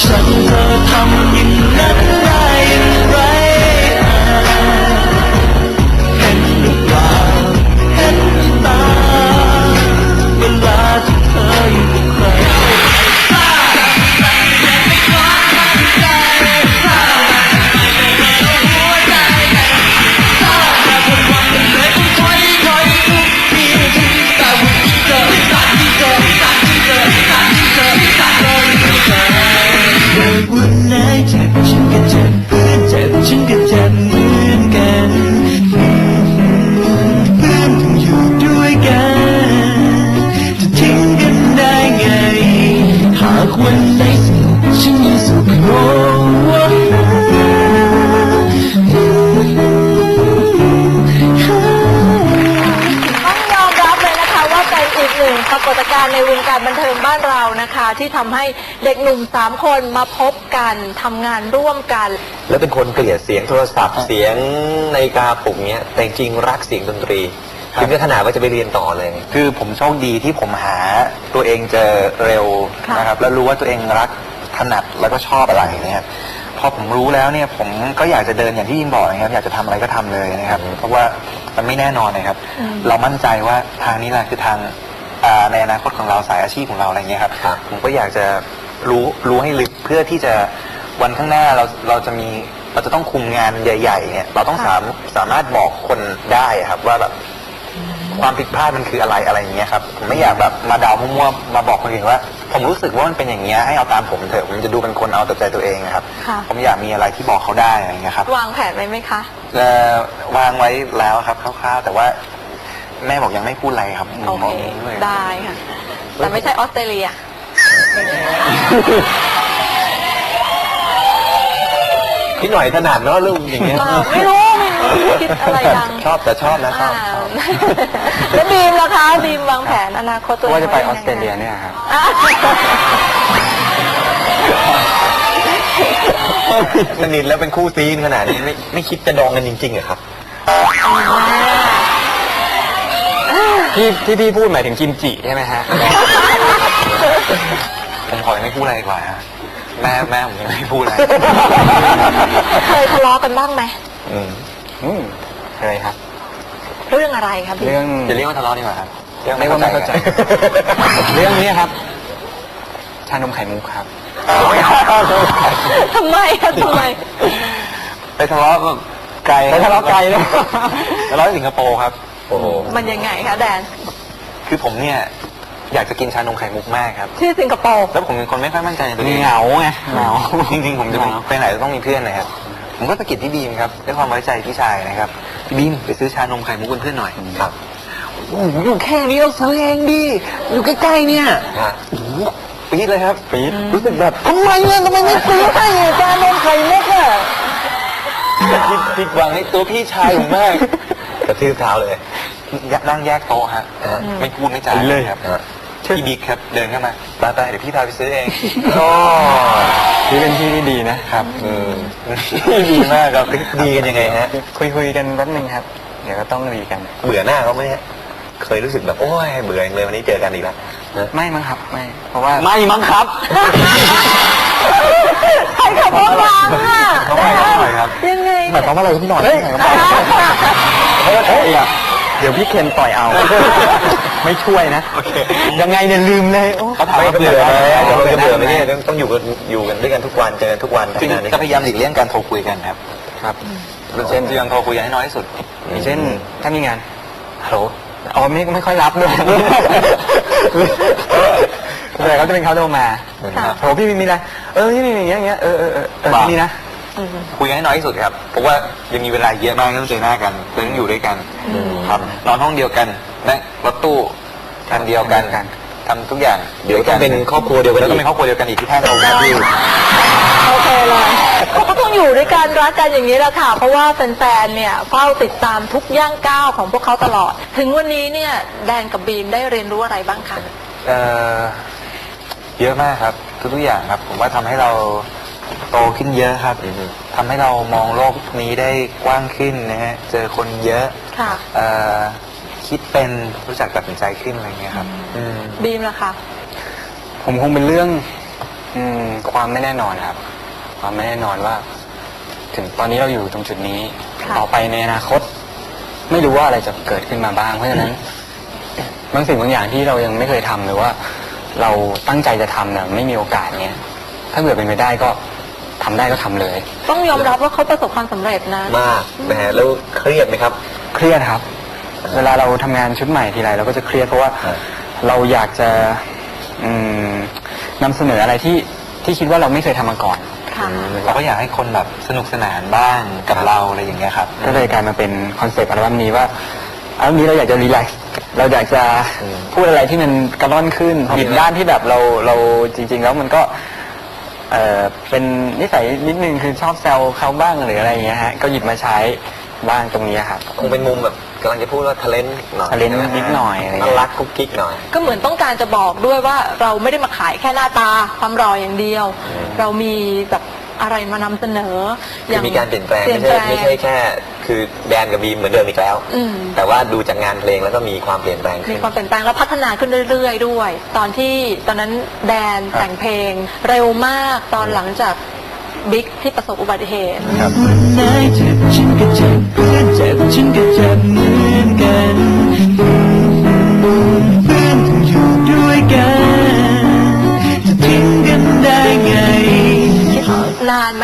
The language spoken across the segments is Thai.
ฉันเธอทำอย่างนั้น งการบันเทิงบ้านเรานะคะ ที่ทำให้เด็กหนุ่มสามคนมาพบกันทำงานร่วมกัน แล้วเป็นคนเกลียดเสียงโทรศัพท์เสียงในาฬิกาปลุกเนี้ยแต่จริงๆรักเสียงดนตรีครับ ถึงขนาดว่าจะไปเรียนต่อเลย คือผมโชคดีที่ผมหาตัวเองเจอเร็วค่ะ นะครับแล้วรู้ว่าตัวเองรักถนัดแล้วก็ชอบอะไรนะครับพอผมรู้แล้วเนี่ยผมก็อยากจะเดินอย่างที่ยิมบอกนะครับอยากจะทำอะไรก็ทำเลยนะครับ เพราะว่ามันไม่แน่นอนนะครับ เรามั่นใจว่าทางนี้แหละคือทาง อ่าในอนาคตของเราสายอาชีพของเราอะไรเงี้ยครับครับ ผมก็อยากจะรู้รู้ให้ลึกเพื่อที่จะวันข้างหน้าเราเราจะมีเราจะต้องคุมงานใหญ่ ๆ เนี่ยเราต้องสามสามารถบอกคนได้ครับว่าแบบความผิดพลาดมันคืออะไรอะไรอย่างเงี้ยครับผมไม่อยากแบบมาเดามั่วๆมาบอกคนอื่นว่า ผมรู้สึกว่ามันเป็นอย่างเงี้ยให้เอาตามผมเถอะผมจะดูเป็นคนเอาแต่ใจตัวเองนะครับค่ะ ผมอยากมีอะไรที่บอกเขาได้อะไรอย่างเงี้ยครับ วางแผนไว้ไหมคะ เอ่อวางไว้แล้วครับคร่าวๆ แต่ว่า แม่บอกยังไม่พูดอะไรครับโอเคผมได้ค่ะ แต่ไม่ใช่ออสเตรเลีย พี่หน่อยถนัดเนาะเรื่องอย่างเงี้ยเออไม่รู้ไม่รู้คิดอะไรยังชอบแต่ชอบนะชอ่าอบชอบแล้วบีมล่ะคะบีมวางแผนอนาคตตัวเองว่าจะไปอว้อสเตรเลียเนี่ยครับ อะสนิทแล้วเป็นคู่ซีนขนาดนี้ไม่ไม่คิดจะดองกันจริงๆเหรอครับ ที่ที่พี่พูดหมายถึงกิมจิใช่ไหมฮะ ผมขอยังไม่พูดอะไรดีกว่าฮะแม่แม่ผมยังไม่พูดอะไรเคยทะเลาะกันบ้างไหม อืมอืมเคยครับ เรื่องอะไรครับบีมเรื่องจะเรียกว่าทะเลาะดีกว่าครับเรื่องเรียกว่าไม่เข้าใจไม่เข้าใจเรื่องนี้ครับ ชานมไข่มุกครับทำไมอะทำไม ไปทะเลาะกับไกลไปทะเลาะไกลเลยทะเลาะที่สิงคโปร์ครับโอ้โหมันยังไงคะแดน คือผมเนี่ยอยากจะกินชานมไข่มุกมากครับ ที่สิงคโปร์แล้วผมเป็นคนไม่ค่อยมั่นใจในตัวเองเหงาไงเหงาจริงๆผมจะไปไหนต้องมีเพื่อนนะครับ ผมก็สะกิดพี่บีมครับด้วยความไว้ใจพี่ชายนะครับพี่บีมไปซื้อชานมไข่มุกเป็นเพื่อนหน่อยครับโอ้โหอยู่แค่นี้เราซื้อเองดิอยู่ใกล้ๆเนี่ยฮะโอ้โหปี๊ดเลยครับปี๊ดรู้สึกแบบทำไมเนี่ยทำไมไม่ซื้อให้ชานมไข่มุกอะผิดผิดหวังในตัวพี่ชายผมมากกระทืบเท้าเลย นั่งแยกโต๊ะฮะอืมไม่พูดไม่จาเลยครับฮะพี่บิ๊กครับเดินเข้ามาไปไปเดี๋ยวพี่พาไปซื้อเองโอ้ที่เป็นที่ที่ดีนะครับอืมดีมากครับดีกันยังไงฮะคุยคุยกันแป๊บนึงครับ เดี๋ยวก็ต้องดีกัน เบื่อหน้าเขาไหมฮะเคยรู้สึกแบบโอ้ยเบื่อจังเลยวันนี้เจอกันอีกแล้วนะไม่มั้งครับไม่เพราะว่าไม่มั้งครับใครขับรถวางอะเขาไม่เขาไม่ครับยังไงหมายความว่าอะไรพี่หน่อยเฮ้ยเฮ้ยเฮ้ยอะเดี๋ยวพี่เคนปล่อยเอา ไม่ช่วยนะยังไงเนี่ยลืมเลยโอ้เขาถามไม่ว่าเบื่เบื่ออไหไหมมจะจะเบื่อไหมเนี่ยต้องต้องอยู่กันอยู่กันด้วยกันทุกวันเจอกันทุกวันจริงขนาดนี้จะพยายามหลีกเลี่ยงการโทรคุยกันครับ ครับเช่นพยายามโทรคุยกันให้น้อยที่สุดอย่างเช่น ถ้ามีงานฮัลโหลอ๋อไม่ไม่ค่อยรับด้วยแต่เขาจะเป็นเขาโทรมาค่ะโหพี่มีมีอะไรเออพี่มีอย่างเงี้ยอย่างเงี้ยเออเออเออเออบ้านี่นะ คุยกันให้น้อยที่สุดครับเพราะว่ายังมีเวลาเยอะมากที่ต้องเจอหน้ากันเลยต้องอยู่ด้วยกันครับนอนห้องเดียวกันนั่งรถตู้คันเดียวกันกันทำทุกอย่างเดี๋ยวต้องเป็นครอบครัวเดียวกันแล้วก็อีเป็นกครอบครัวเดียวกันอีกที่แท้เราครับพี่โอเคเลยเขาก็ต้องอยู่ด้วยกันรักกันอย่างนี้แหละค่ะ เพราะว่าแฟนๆ เนี่ยเฝ้าติดตามทุกย่างก้าวของพวกเขาตลอด ถึงวันนี้เนี่ยแดนกับบีมได้เรียนรู้อะไรบ้างคะเอ่อเยอะมากครับทุกๆอย่างครับ ผมว่าทำให้เรา โตขึ้นเยอะครับทำให้เรามองโลกนี้ได้กว้างขึ้นนะฮะ เจอคนเยอะค่ะ เอ่อคิดเป็นรู้จักตัดสินใจขึ้นอะไรเงี้ยครับ อืม บีมล่ะคะ ผมคงเป็นเรื่องอืมความไม่แน่นอนครับ ความไม่แน่นอนว่า ถึงตอนนี้เราอยู่ตรงจุดนี้ ค่ะ ต่อไปในอนาคต ไม่รู้ว่าอะไรจะเกิดขึ้นมาบ้าง เพราะฉะนั้นบางสิ่งบางอย่างที่เรายังไม่เคยทำหรือว่า เราตั้งใจจะทำเนี่ยไม่มีโอกาสเนี่ยถ้าเกิดเป็นไปได้ก็ ทำได้ก็ทำเลย ต้องยอมรับว่าเขาประสบความสำเร็จนะ มากนะฮะแล้วเครียดไหมครับ เครียดครับ เวลาเราทำงานชุดใหม่ทีไรเราก็จะเครียดเพราะว่าครับ เราอยากจะอืมนำเสนออะไรที่ที่คิดว่าเราไม่เคยทำมาก่อน ค่ะ เราก็อยากให้คนแบบสนุกสนานบ้างกับเราอะไรอย่างเงี้ยครับ ก็เลยกลายมาเป็นคอนเซปต์อัลบั้มนี้ว่าอัลบั้มนี้เราอยากจะรีแลกซ์เราอยากจะอืมพูดอะไรที่มันกระล่อนขึ้นครับหยิบด้านที่แบบเราเราจริง ๆ แล้วมันก็ เออเป็นนิสัยนิดนึงคือชอบแซวเขาบ้างหรืออะไรอย่างเงี้ยฮะก็หยิบมาใช้บ้างตรงนี้ครับ คงเป็นมุมแบบกำลังจะพูดว่าทะเลนหน่อย talent นิดหน่อยอะไรเงี้ย น่ารักกุ๊กกิ๊กหน่อย ก็เหมือนต้องการจะบอกด้วยว่าเราไม่ได้มาขายแค่หน้าตาความรออย่างเดียว เรามีแบบ อะไรมานำเสนอคือมีการเปลี่ยนแปลงเปลี่ไม่ยนใช่แปลงไม่ใช่แค่ คือแดนกับบีมเหมือนเดิมอีกแล้ว อืม แต่ว่าดูจากงานเพลงแล้วก็มีความเปลี่ยนแปลงมีขึ้น ความเปลี่ยนแปลงแล้วพัฒนาขึ้นเรื่อยๆ ด้วย ตอนที่ตอนนั้นแดนแต่งเพลงเร็วมากตอนหลังจากบิ๊กที่ประสบอุบัติเหตุวันไหนเจ็บฉันก็เจ็บเพื่อนเจ็บฉันก็เจ็บเหมือนกันเพื่อนต้องอยู่ด้วยกัน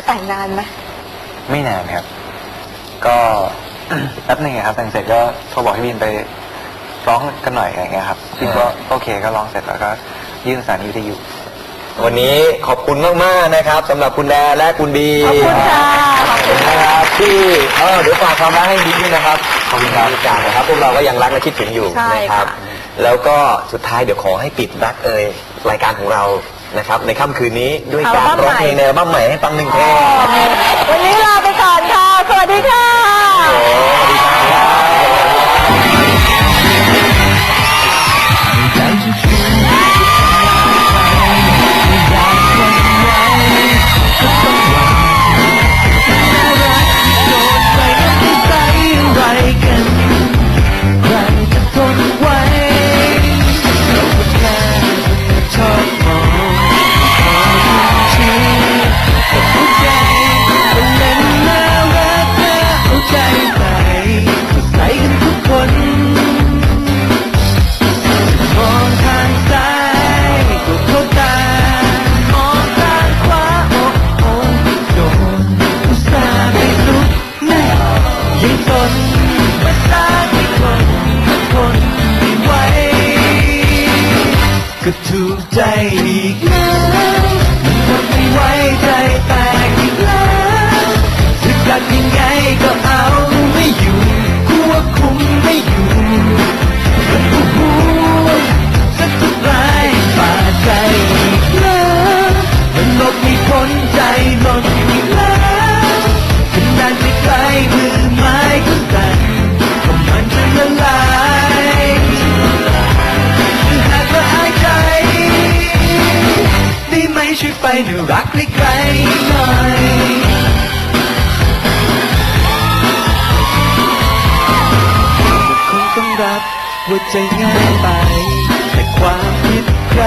มแต่งนานไหมไม่นานครับ ก็แป๊บหนึงอะครับแต่งเสร็จก็โทรบอกให้บินไปร้องกันหน่อยอะไรเงี้ยครับบินก็โอเคก็ร้องเสร็จแล้วก็ยื่นสถารวิทยุ วันนี้ขอบคุณมากๆนะครับสำหรับคุณแดนและคุณบีขอบคุณค่ะขอบคุณนะครับที่เออเดี๋ยวฝากความรักให้บีด้วยนะครับขอบคุณครับทุกอย่างนะครับพวกเราก็ยังรักและคิดถึงอยู่ใช่นะครับค่ะแล้วก็สุดท้ายเดี๋ยวขอให้ปิดรักเอ่ยรายการของเรา นะครับในค่ำคืนนี้ด้วยการร้องเพลงในอัลบั้มใหม่ให้ฟังหนึ่งเพลงวันนี้ลาไปก่อนค่ะ สวัสดีค่ะ ไปหนูรักใกลๆหน่อยคงต้องรับว่าใจง่ายไป แต่ความคิดใคร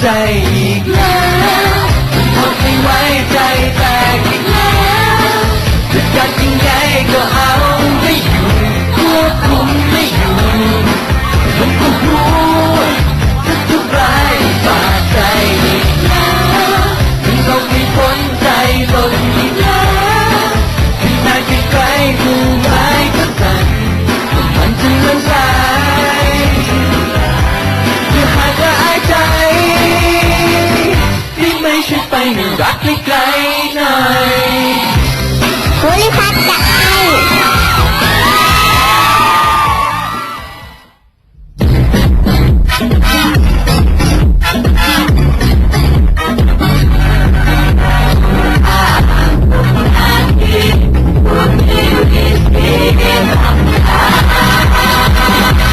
ใจอีกแล้วทนไม่ไหวใจแตกอีกแล้วจะกัดยังไงก็เอาไม่อยู่ควบคุมไม่อยู่มันก็รู้จะทุกร้ายบาดใจอีกแล้วมันต้องมีผนใจลนอีก